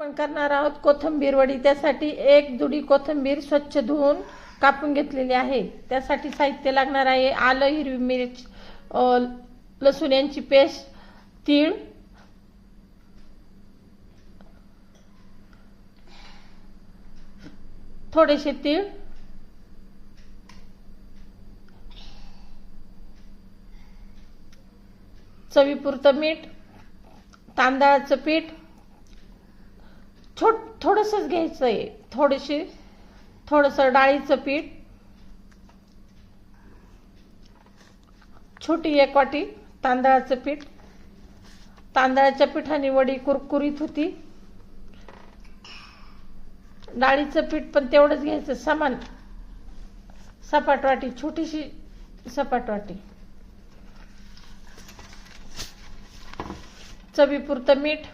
आपण करणार आहोत. कोथिंबीर वडी. त्यासाठी एक जुडी कोथिंबीर स्वच्छ धुवून कापून घेतलेली आहे. त्यासाठी साहित्य लागणार आहे. आलं हिरवी मिरच लसूण यांची पेस्ट तीळ. थोडेसे तीळ. चवीपुरतं मीठ. तांदळाचं पीठ. छोट थोडंसंच घ्यायचं आहे. थोडीशी थोडंसं डाळीचं पीठ. छोटी एक वाटी तांदळाचं पीठ. तांदळाच्या पिठाने वडी कुरकुरीत होती. डाळीचं पीठ पण तेवढंच घ्यायचं. समान सपाट वाटी छोटीशी सपाट वाटी. चवीपुरतं मीठ.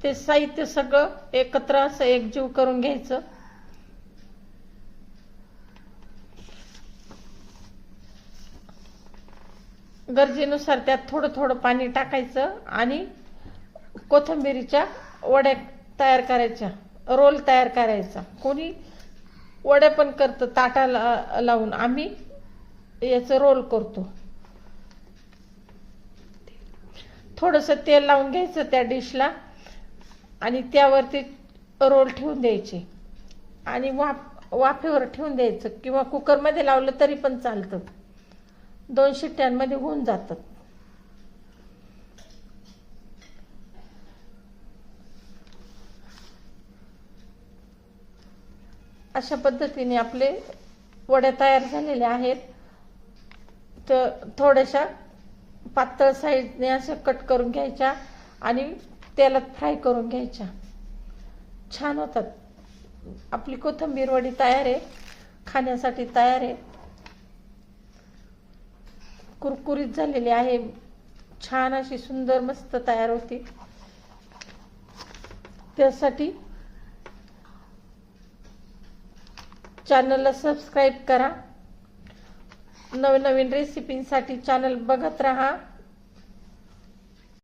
ते साहित्य सगळं एकत्र असं एकजीव करून घ्यायचं. गरजेनुसार त्यात थोडं थोडं पाणी टाकायचं आणि कोथिंबिरीच्या वड्या तयार करायच्या रोल तयार करायचा. कोणी वड्या पण करतं ताटाला लावून. आम्ही याचं रोल करतो. थोडंसं तेल लावून घ्यायचं त्या डिशला. आणि त्यावरती रोल ठेवून द्यायचे. आणि वाफ वाफेवर ठेवून द्यायचं. किंवा कुकरमध्ये लावलं तरी पण चालतं. दोन शिट्ट्यांमध्ये होऊन जातात अशा पद्धतीने आपले वड्या तयार झालेल्या आहेत. तर थोड्याशा पातळ साईजने अशा कट करून घ्यायच्या. आणि तेलात फ्राय करून घ्यायच्या. छान होतात. आपली कोथंबीर वडी तयार आहे. खाण्यासाठी तयार आहे. कुरकुरीत झालेली आहे. छान अशी सुंदर मस्त तयार होती. त्यासाठी चॅनलला सबस्क्राईब करा. नवनवीन रेसिपींसाठी चॅनल बघत राहा.